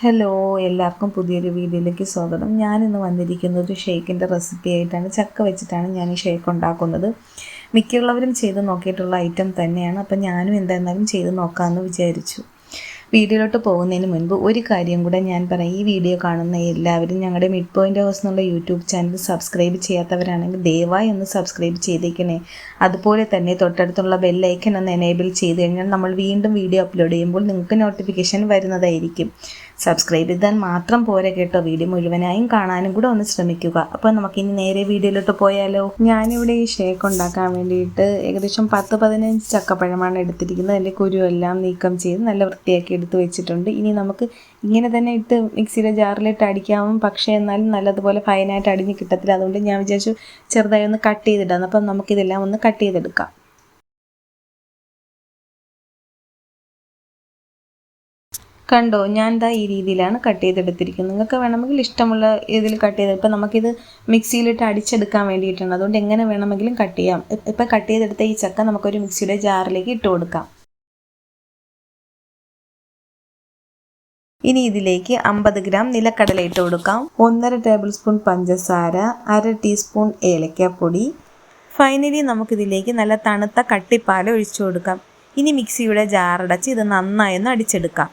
Hello എല്ലാവർക്കും പുതിയൊരു വീഡിയോയിലേക്ക് സ്വാഗതം. ഞാനിന്ന് വന്നിരിക്കുന്നത് ഷേക്കിന്റെ റെസിപ്പി ആയിട്ടാണ്. ചക്ക വെച്ചിട്ടാണ് ഞാൻ ഈ ഷേക്ക് ഉണ്ടാക്കുന്നത്. മിക്കുള്ളവരും ചെയ്ത് നോക്കിയിട്ടുള്ള ഐറ്റം തന്നെയാണ്. അപ്പം ഞാനും എന്തായിരുന്നാലും ചെയ്ത് നോക്കാമെന്ന് വിചാരിച്ചു. വീഡിയോയിലോട്ട് പോകുന്നതിന് മുൻപ് ഒരു കാര്യം കൂടെ ഞാൻ പറയാം. ഈ വീഡിയോ കാണുന്ന എല്ലാവരും ഞങ്ങളുടെ മിഡ് പോയിന്റ് ഹൗസ് എന്നുള്ള യൂട്യൂബ് ചാനൽ സബ്സ്ക്രൈബ് ചെയ്യാത്തവരാണെങ്കിൽ ദയവായി ഒന്ന് സബ്സ്ക്രൈബ് ചെയ്തേക്കണേ. അതുപോലെ തന്നെ തൊട്ടടുത്തുള്ള ബെല്ലൈക്കൻ ഒന്ന് എനേബിൾ ചെയ്ത് കഴിഞ്ഞാൽ നമ്മൾ വീണ്ടും വീഡിയോ അപ്ലോഡ് ചെയ്യുമ്പോൾ നിങ്ങൾക്ക് നോട്ടിഫിക്കേഷൻ വരുന്നതായിരിക്കും. സബ്സ്ക്രൈബ് ചെയ്താൽ മാത്രം പോരെ കേട്ടോ. വീഡിയോ മുഴുവനായും കാണാനും കൂടെ ഒന്ന് ശ്രമിക്കുക. അപ്പോൾ നമുക്കിനി നേരെ വീഡിയോയിലോട്ട് പോയാലോ? ഞാനിവിടെ ഈ ഷേക്ക് ഉണ്ടാക്കാൻ വേണ്ടിയിട്ട് ഏകദേശം പത്ത് പതിനഞ്ച് ചക്കപ്പഴമാണ് എടുത്തിരിക്കുന്നത്. അതിന്റെ കുരുവെല്ലാം നീക്കം ചെയ്ത് നല്ല വൃത്തിയാക്കി എടുത്ത് വെച്ചിട്ടുണ്ട്. ഇനി നമുക്ക് ഇങ്ങനെ തന്നെ ഇട്ട് മിക്സിയുടെ ജാറിലിട്ട് അടിക്കാവും. പക്ഷേ എന്നാലും നല്ലതുപോലെ ഫൈനായിട്ട് അടിഞ്ഞ് കിട്ടത്തില്ല. അതുകൊണ്ട് ഞാൻ വിചാരിച്ചു ചെറുതായി ഒന്ന് കട്ട് ചെയ്തിടാം. അപ്പം നമുക്കിതെല്ലാം ഒന്ന് കട്ട് ചെയ്തെടുക്കാം. കണ്ടോ ഞാൻ ദാ ഈ രീതിയിലാണ് കട്ട് ചെയ്തെടുത്തിരിക്കുന്നത്. നിങ്ങൾക്ക് വേണമെങ്കിൽ ഇഷ്ടമുള്ള ഇതിൽ കട്ട് ചെയ്ത് ഇപ്പം നമുക്കിത് മിക്സിയിലിട്ട് അടിച്ചെടുക്കാൻ വേണ്ടിയിട്ടാണ്. അതുകൊണ്ട് എങ്ങനെ വേണമെങ്കിലും കട്ട് ചെയ്യാം. ഇപ്പം കട്ട് ചെയ്തെടുത്ത ഈ ചക്ക നമുക്കൊരു മിക്സിയുടെ ജാറിലേക്ക് ഇട്ട് കൊടുക്കാം. ഇനി ഇതിലേക്ക് അമ്പത് ഗ്രാം നിലക്കടല ഇട്ട് കൊടുക്കാം. ഒന്നര ടേബിൾ സ്പൂൺ പഞ്ചസാര അര ടീസ്പൂൺ ഏലക്കാപ്പൊടി. ഫൈനലി നമുക്കിതിലേക്ക് നല്ല തണുത്ത കട്ടിപ്പാൽ ഒഴിച്ചു കൊടുക്കാം. ഇനി മിക്സിയുടെ ജാറടച്ച് ഇത് നന്നായി ഒന്ന് അടിച്ചെടുക്കാം.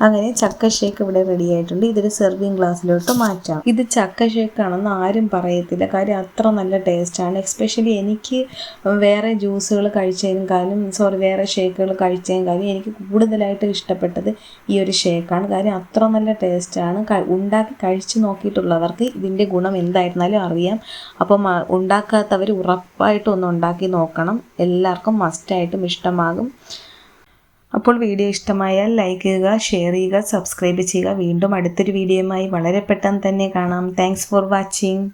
അങ്ങനെ ചക്ക ഷേക്ക് ഇവിടെ റെഡി ആയിട്ടുണ്ട്. ഇതൊരു സെർവിങ് ഗ്ലാസ്സിലോട്ട് മാറ്റാം. ഇത് ചക്ക ഷേക്ക് ആണെന്ന് ആരും പറയത്തില്ല. കാര്യം അത്ര നല്ല ടേസ്റ്റാണ് എക്സ്പെഷ്യലി എനിക്ക് വേറെ ജ്യൂസുകൾ കഴിച്ചതിനും കാര്യം സോറി വേറെ ഷേക്കുകൾ കഴിച്ചതിനും കാര്യം എനിക്ക് കൂടുതലായിട്ട് ഇഷ്ടപ്പെട്ടത് ഈ ഒരു ഷേക്കാണ് കാര്യം അത്ര നല്ല ടേസ്റ്റാണ് ഉണ്ടാക്കി കഴിച്ചു നോക്കിയിട്ടുള്ളവർക്ക് ഇതിന്റെ ഗുണം എന്തായിരുന്നാലും അറിയാം. അപ്പം ഉണ്ടാക്കാത്തവർ ഉറപ്പായിട്ടും ഒന്ന് ഉണ്ടാക്കി നോക്കണം. എല്ലാവർക്കും മസ്റ്റായിട്ടും ഇഷ്ടമാകും. അപ്പോൾ വീഡിയോ ഇഷ്ടമായാൽ ലൈക്ക് ചെയ്യുക ഷെയർ ചെയ്യുക സബ്സ്ക്രൈബ് ചെയ്യുക. വീണ്ടും അടുത്തൊരു വീഡിയോയുമായി വളരെ പെട്ടെന്ന് തന്നെ കാണാം. Thanks for watching